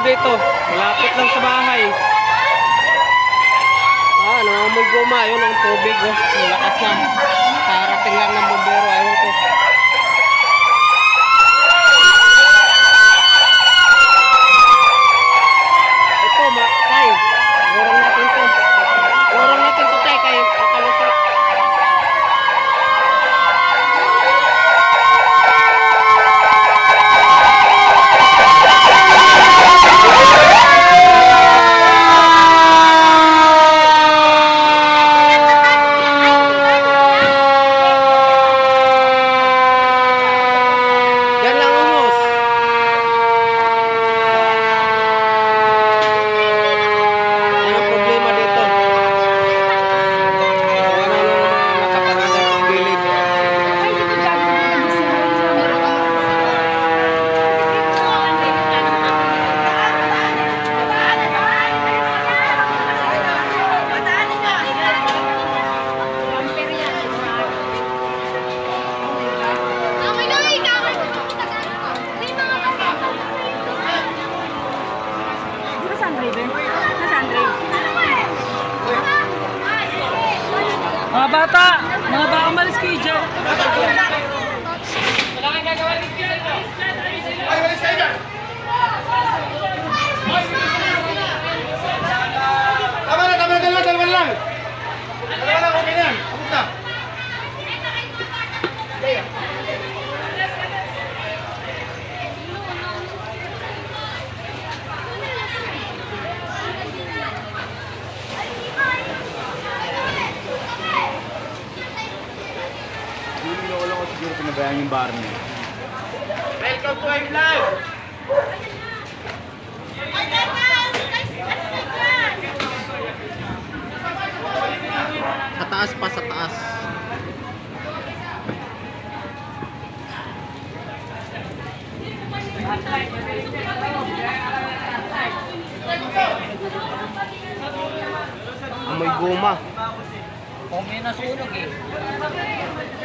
dito. Malapit lang sa bahay. Ah, nangamoy guma. Yun ang tubig. Oh. Malakas na. Karating lang ng bumbero. Ayun ko. Ito, ma tay. Urang natin to. Urang natin to, tay. Kay pakalusot. Yan lang ang hose. Yan ang problema dito. Wala nang nakaparada sa gilid. Mga bata! Mga bata, umalis kayo dyan. Tama na, tama na, dalawa, dalawa lang. Dalawa lang, okay na yan. Abot na. Hindi ko siguro pinabayaan yung bar niya. Welcome to my vlog! Sa taas pa, sa taas. Amoy guma. Kung may nasunog eh.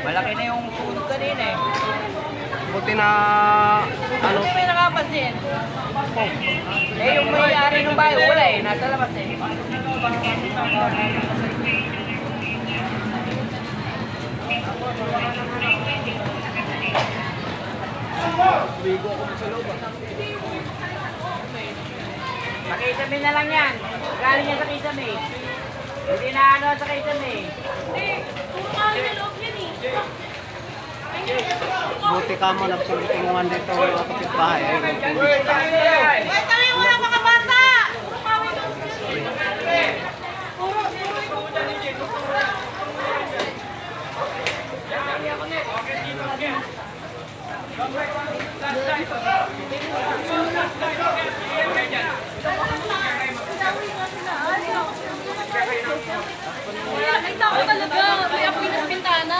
Malaki na yung sunog kanina eh. Buti na ano, Ano may nakapansin? Eh yung may-ari ng bahay, wala eh. Nasa labas eh. Sa Kisame na lang yan. Galing yan sa Kisame. Hindi na ano sa Kisame. buti ka mo nagsultungan dito mga kapitbahay. Kami muna mga bata! Nakita ko talaga, may apoy na sa bintana.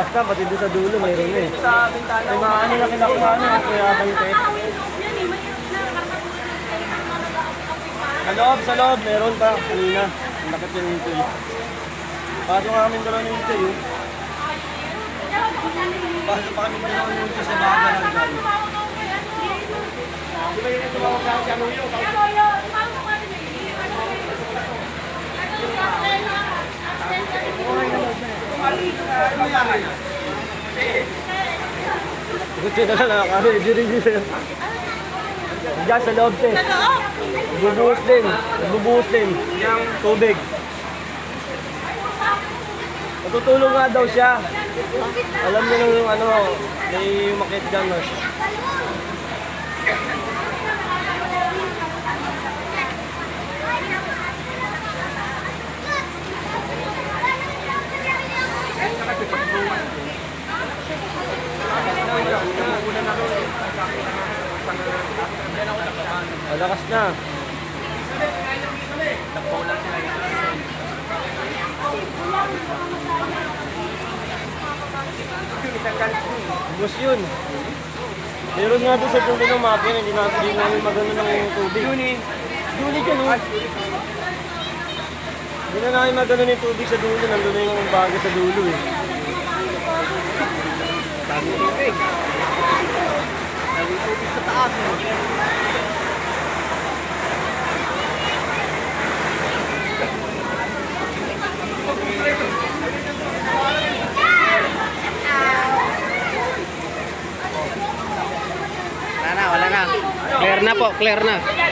Lakas na, pati doon sa dulo, mayroon eh. May mga ano na kinakuha na, kaya abang tayo. Sa loob, sa loob, meron pa. Kanina, ang lakit yung hintay. Pasok nga kami dalawa ng hintay, oh. Pasok pa kami dalawa ng hintay sa baga ng gano'n. Di ba yun yung tumawag sa akin, ano Gusto na lang, ano, i-review sa'yo. Diyan sa loob, te. Bubuhos din. Bubuhos din. Yung tubig. Natutulog nga daw siya. Alam niyo nung ano, may umakit dyan. No? Malakas na. Bus yun. Meron nga doon sa dulo ng makina, hindi na hindi namin magano ng tubig. Unit. Unit yun, oh. Hindi na namin magano ng tubig sa dulo, nandun na yung bago sa dulo eh. Dami tubig. Dami tubig sa taas. Wala na, wala na. Clear na po, clear na.